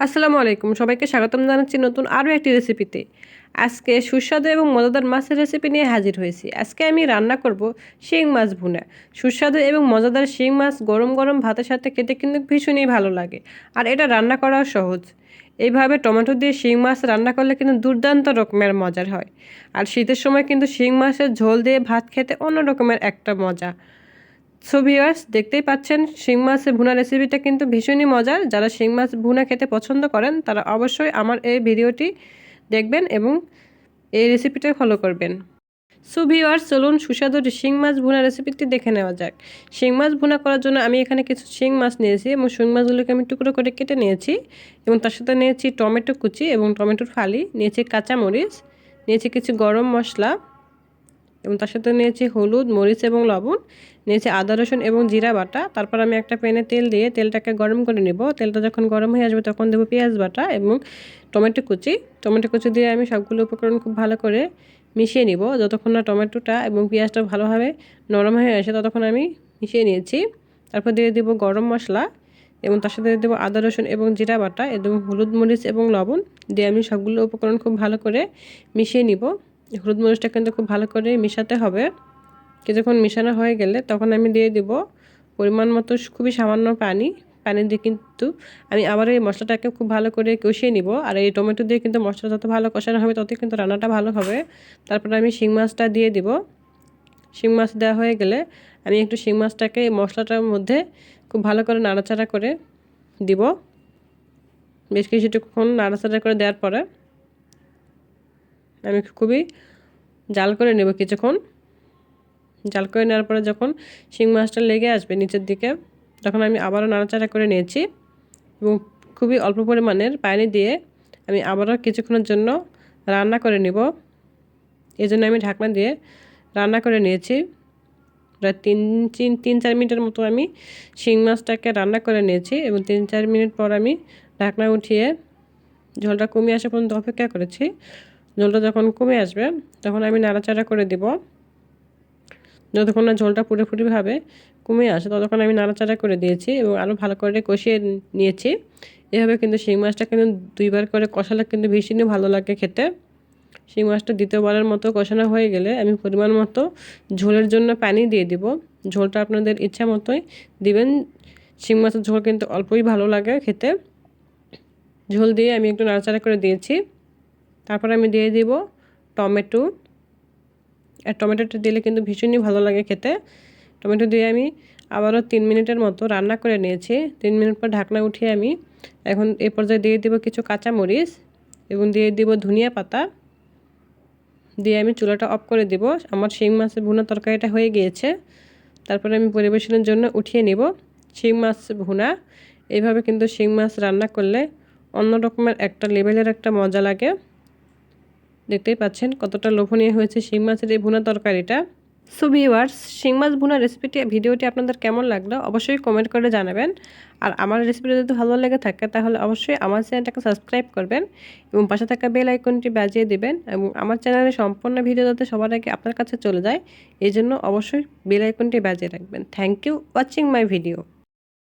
আসসালামু আলাইকুম। সবাইকে স্বাগতম জানাচ্ছি নতুন আরও একটি রেসিপিতে। আজকে সুস্বাদু এবং মজাদার মাছের রেসিপি নিয়ে হাজির হয়েছি। আজকে আমি রান্না করব শিং মাছ ভুনা। সুস্বাদু এবং মজাদার শিং মাছ গরম গরম ভাতের সাথে খেতে কিন্তু ভীষণই ভালো লাগে। আর এটা রান্না করাও সহজ। এইভাবে টমেটো দিয়ে শিং মাছ রান্না করলে কিন্তু দুর্দান্ত রকমের মজার হয়। আর শীতের সময় কিন্তু শিং মাছের ঝোল দিয়ে ভাত খেতে অন্য রকমের একটা মজা। সো ভিউয়ার্স দেখতেই পাচ্ছেন, শিং মাছের ভুনা রেসিপিটা কিন্তু ভীষণই মজার। যারা শিং মাছ ভুনা খেতে পছন্দ করেন, তারা অবশ্যই আমার এই ভিডিওটি দেখবেন এবং এই রেসিপিটা ফলো করবেন। সো ভিউয়ার্স চলুন সুস্বাদু শিং মাছ ভুনা রেসিপিটি দেখে নেওয়া যাক। শিং মাছ ভুনা করার জন্য আমি এখানে কিছু শিং মাছ নিয়েছি এবং শিং মাছগুলোকে আমি টুকরো করে কেটে নিয়েছি এবং তার সাথে নিয়েছি টমেটো কুচি এবং টমেটোর ফালি, নিয়েছি কাঁচামরিচ, নিয়েছি কিছু গরম মশলা এবং তার সাথে নিয়েছি হলুদ, মরিচ এবং লবণ। নিয়েছি আদা, রসুন এবং জিরা বাটা। তারপর আমি একটা প্যানে তেল দিয়ে তেলটাকে গরম করে নেব। তেলটা যখন গরম হয়ে আসবে তখন দেবো পেঁয়াজ বাটা এবং টমেটো কুচি। টমেটো কুচি দিয়ে আমি সবগুলো উপকরণ খুব ভালো করে মিশিয়ে নিব। যতক্ষণ না টমেটোটা এবং পেঁয়াজটা ভালোভাবে নরম হয়ে আসে ততক্ষণ আমি মিশিয়ে নিয়েছি। তারপর দিয়ে দেবো গরম মশলা এবং তার সাথে দেবো আদা, রসুন এবং জিরা বাটা এবং হলুদ, মরিচ এবং লবণ। দিয়ে আমি সবগুলো উপকরণ খুব ভালো করে মিশিয়ে নিব। হলুদ মরিচটা কিন্তু খুব ভালো করে মিশাতে হবে। কিছুক্ষণ মিশানো হয়ে গেলে তখন আমি দিয়ে দিব পরিমাণ মতো খুবই সামান্য পানি। পানি দিয়ে কিন্তু আমি আবার এই মশলাটাকে খুব ভালো করে কষিয়ে নিব। আর এই টমেটো দিয়ে কিন্তু মশলা যত ভালো কষানো হবে ততই কিন্তু রান্নাটা ভালো হবে। তারপরে আমি শিং মাছটা দিয়ে দিব। শিং মাছ দেওয়া হয়ে গেলে আমি একটু শিং মাছটাকে মশলাটার মধ্যে খুব ভালো করে নাড়াচাড়া করে দিব। বেশ কিছুটুকুক্ষণ নাড়াচাড়া করে দেওয়ার পরে আমি খুবই জাল করে নেব কিছুক্ষণ। জাল করে নেওয়ার পরে যখন শিং মাছটা লেগে আসবে নিচের দিকে, তখন আমি আবারও নাড়াচাড়া করে নিয়েছি এবং খুবই অল্প পরিমাণের পানি দিয়ে আমি আবারও কিছুক্ষণের জন্য রান্না করে নিব। জন্য আমি ঢাকনা দিয়ে রান্না করে নিয়েছি। প্রায় তিন তিন তিন, চার মিনিটের মতো আমি শিং মাছটাকে রান্না করে নিয়েছি এবং তিন, চার মিনিট পর আমি ঢাকনা উঠিয়ে ঝোলটা কমিয়ে আসা পর্যন্ত অপেক্ষা করেছি। ঝোলটা যখন কমে আসবে, তখন আমি নাড়াচাড়া করে দিব। যতক্ষণ না ঝোলটা পুরোপুরিভাবে কমে আসে, ততক্ষণ আমি নাড়াচাড়া করে দিয়েছি এবং আরও ভালো করে কষিয়ে নিয়েছি। এভাবে কিন্তু শিং মাছটা কিন্তু দুইবার করে কষালে কিন্তু ভীষণই ভালো লাগে খেতে। শিং মাছটা দ্বিতীয়বারের মতো কষানো হয়ে গেলে আমি পরিমাণ মতো ঝোলের জন্য পানি দিয়ে দিব। ঝোলটা আপনাদের ইচ্ছা মতোই দিবেন। শিং মাছের ঝোল কিন্তু অল্পই ভালো লাগে খেতে। ঝোল দিয়ে আমি একটু নাড়াচাড়া করে দিয়েছি। তারপর আমি দিয়ে দিব টমেটো। আর টমেটোটা দিলে কিন্তু ভীষণই ভালো লাগে খেতে। টমেটো দিয়ে আমি আবারও তিন মিনিটের মতো রান্না করে নিয়েছি। তিন মিনিট পর ঢাকনা উঠিয়ে আমি এখন এ পর্যায়ে দিয়ে দিব কিছু কাঁচা মরিচ এবং দিয়ে দিব ধনিয়া পাতা। দিয়ে আমি চুলাটা অফ করে দিব। আমার শিং মাছের ভুনা তরকারিটা হয়ে গিয়েছে। তারপরে আমি পরিবেশনের জন্য উঠিয়ে নিব শিং মাছ ভুনা। এইভাবে কিন্তু শিং মাছ রান্না করলে অন্য রকমের একটা লেভেলের একটা মজা লাগে। দেখতেই পাচ্ছেন কতটা লোভনীয় হয়েছে শিং মাছের এই ভুনা তরকারিটা। সো ভিওয়ার্স শিং মাছ ভুনা রেসিপিটি ভিডিওটি আপনাদের কেমন লাগল অবশ্যই কমেন্ট করে জানাবেন। আর আমার রেসিপিটা যদি ভালো লেগে থাকে, তাহলে অবশ্যই আমার চ্যানেলটাকে সাবস্ক্রাইব করবেন এবং পাশে থাকা বেল আইকনটি বাজিয়ে দেবেন এবং আমার চ্যানেলে সম্পূর্ণ ভিডিও যাতে সবার আগে আপনার কাছে চলে যায় এই জন্য অবশ্যই বেল আইকনটি বাজিয়ে রাখবেন। Thank you watching my video